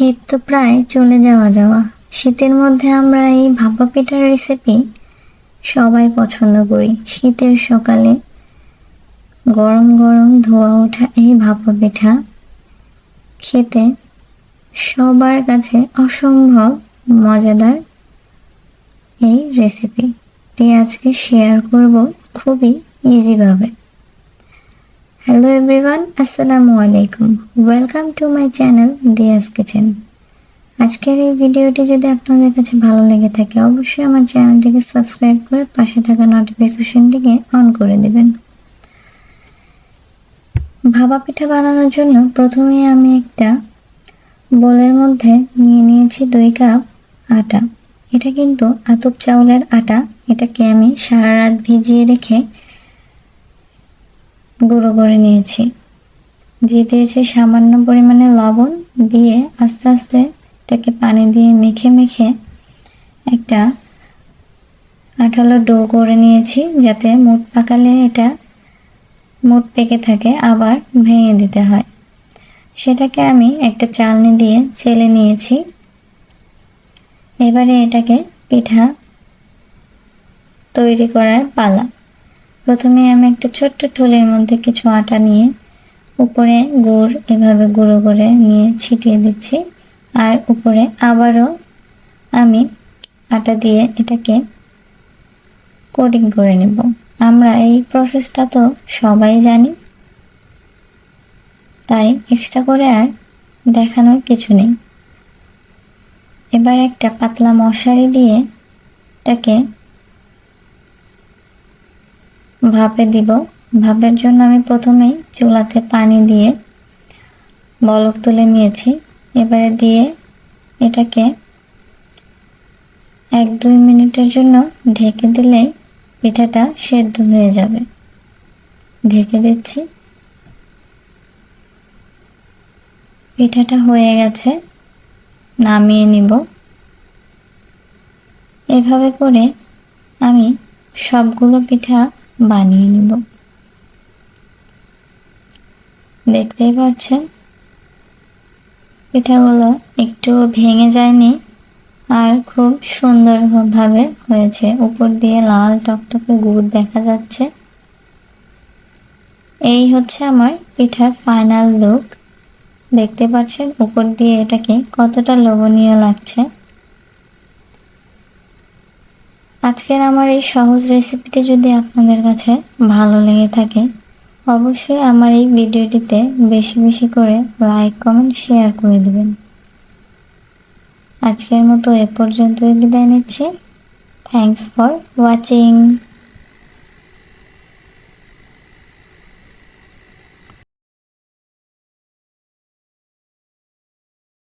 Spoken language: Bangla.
শীত তো প্রায় চলে যাওয়া যাওয়া। শীতের মধ্যে আমরা এই ভাপা পিঠার রেসিপি সবাই পছন্দ করি। শীতের সকালে গরম গরম ধোয়া ওঠা এই ভাপা পিঠা খেতে সবার কাছে অসম্ভব মজাদার এই রেসিপিটি আজকে শেয়ার করব খুবই ইজিভাবে হ্যালো এভরিওয়ান আসসালামু আলাইকুম welcome to my channel Diya's kitchen আজকের এই ভিডিওটি যদি আপনাদের কাছে ভালো লেগে থাকে, অবশ্যই আমার চ্যানেলটিকে সাবস্ক্রাইব করে পাশে থাকা নোটিফিকেশনটিকে অন করে দেবেন। ভাবা পিঠা বানানোর জন্য প্রথমে আমি একটা বোলের মধ্যে নিয়ে নিয়েছি দুই কাপ আটা। এটা কিন্তু আতপ চাউলের আটা। এটাকে আমি সারা রাত ভিজিয়ে রেখে গুঁড়ো করে নিয়েছি। দিয়ে দিয়েছি সামান্য পরিমাণে লবণ দিয়ে আস্তে আস্তে এটাকে পানি দিয়ে মেখে মেখে একটা আঠালো ডো করে নিয়েছি যাতে মুট পাকালে এটা মুট পেকে থাকে, আবার ভেঙে দিতে হয়। সেটাকে আমি একটা চালনি দিয়ে চেলে নিয়েছি। এবারে এটাকে পিঠা তৈরি করার পালা। প্রথমে আমি একটা ছোট্ট ঠোলের মধ্যে কিছু আটা নিয়ে উপরে গুড় এভাবে গুঁড়ো করে নিয়ে ছিটিয়ে দিচ্ছি। আর উপরে আবারও আমি আটা দিয়ে এটাকে কোটিং করে নেব। আমরা এই প্রসেসটা তো সবাই জানি, তাই এক্সট্রা করে আর দেখানোর কিছু নেই। এবার একটা পাতলা মশারি দিয়ে এটাকে ভাপে দিব। ভাপের জন্য আমি প্রথমেই চুলাতে পানি দিয়ে বলক তুলে নিয়েছি। এবারে দিয়ে এটাকে এক দুই মিনিটের জন্য ঢেকে দিলেই পিঠাটা সেদ্ধ হয়ে যাবে। ঢেকে দিচ্ছি। পিঠাটা হয়ে গেছে। নামিয়ে নিব। এভাবে করে আমি সবগুলো পিঠা বানিয়ে নিব। দেখতেই পাচ্ছেন? পিঠাগুলো একটু ভেঙে যায়নি আর খুব সুন্দরভাবে হয়েছে। উপর দিয়ে লাল টকটকে গুড় দেখা যাচ্ছে। এই হচ্ছে আমার পিঠার ফাইনাল লুক দেখতে পাচ্ছেন উপর দিয়ে এটাকে কতটা লোভনীয় লাগছে। আজকের আমার এই সহজ রেসিপিটি যদি আপনাদের কাছে ভালো লেগে থাকে, অবশ্যই আমার এই ভিডিওটিতে বেশি বেশি করে লাইক কমেন্ট শেয়ার করে দেবেন। আজকের মতো এ পর্যন্তই বিদায় নিচ্ছি। Thanks for watching